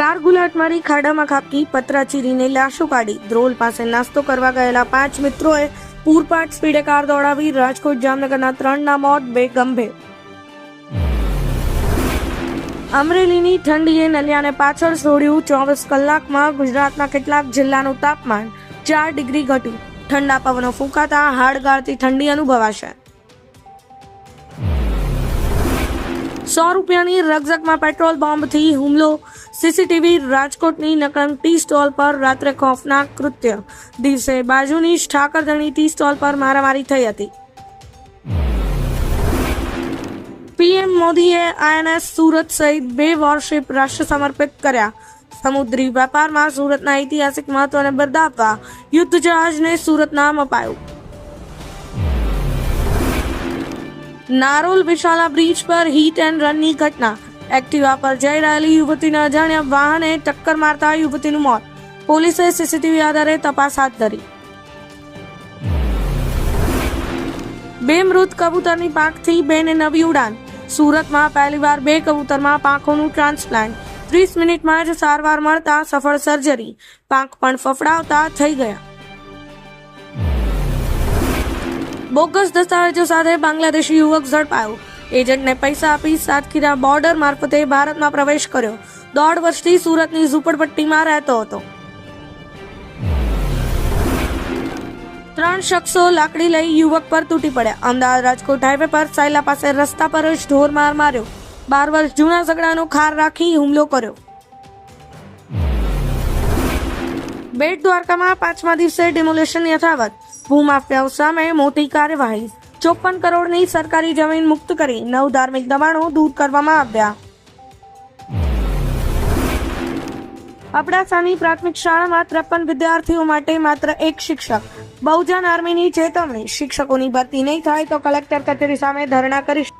લાટ મારી ખાડામાં ખાબકી પતરા ચીરીને લાશો કાઢી. ધ્રોલ પાસે નાસ્તો કરવા ગયેલા પાંચ મિત્રોએ પૂરપાટ સ્પીડે કાર દોડાવી રાજકોટ જામનગરના ત્રણના મોત બે ગંભીર. અમરેલીની ઠંડીએ નલિયાને પાછળ છોડ્યું ચોવીસ કલાકમાં ગુજરાતના કેટલાક જિલ્લાનું તાપમાન ચાર ડિગ્રી ઘટ્યું. ઠંડા પવનો ફૂંકાતા હાડગાળતી ઠંડી અનુભવાશે. સો રૂપિયાની રકઝકમાં પેટ્રોલ બોમ્બથી હુમલો. સીસીટીવી રાજકોટની નકળંગ ટી સ્ટોલ પર રાત્રે ખોફનાક કૃત્ય. દિવસે બાજુની ઠાકરધણી ટી સ્ટોલ પર મારામારી થઈ હતી. પીએમ મોદીએ આઈએનએસ સુરત સહિત બે વોરશિપ રાષ્ટ્ર સમર્પિત કર્યા. સમુદ્રી વેપારમાં સુરતના ઐતિહાસિક મહત્વને બરદાવવા યુદ્ધ જહાજને સુરત નામ અપાયું. નારોલ વિશાલા બ્રિજ પર હિટ એન્ડ રનની ઘટના. એક્ટિવા પર જઈ રહેલી યુવતીને અજાણ્યા વાહને ટક્કર મારતા યુવતીનું મોત. પોલીસે સીસીટીવી આધારે તપાસ હાથ ધરી. બે મૃત કબૂતરની પાંખથી બેને નવી ઉડાન. સુરતમાં પહેલીવાર બે કબૂતરમાં પાંખોનું ટ્રાન્સપ્લાન્ટ. ત્રીસ મિનિટમાં જ સારવાર મળતા સફળ સર્જરી. પાંખ પણ ફફડાવતા થઈ ગયા. બોગસ દસ્તાવેજો સાથે બાંગ્લાદેશી યુવક ઝડપાયો. એજન્ટને પૈસા આપી સાતખીરા બોર્ડર મારફતે ભારતમાં પ્રવેશ કર્યો. દોઢ વર્ષથી સુરતની ઝૂંપડપટ્ટીમાં રહેતો હતો. ત્રણ શખ્સો લાકડી લઈ યુવક પર તૂટી પડ્યા. અમદાવાદ રાજકોટ હાઈવે પર સાયલા પાસે રસ્તા પર જ ઢોર માર માર્યો. બાર વર્ષ જૂના ઝઘડાનો ખાર રાખી હુમલો કર્યો. બેટ દ્વારકામાં પાંચમા દિવસે ડિમોલેશન યથાવત. ભૂમાફિયાઓ સામે મોટી કાર્યવાહી. ચોપન કરોડની સરકારી જમીન મુક્ત કરી નવ ધાર્મિક દબાણો દૂર કરવામાં આવ્યા. અબડાસાની પ્રાથમિક શાળામાં ત્રેપન વિદ્યાર્થીઓ માટે માત્ર એક શિક્ષક. બહુજન આર્મીની ચેતવણી. શિક્ષકોની ભરતી નહીં થાય તો કલેક્ટર કચેરી સામે ધરણા કરીશ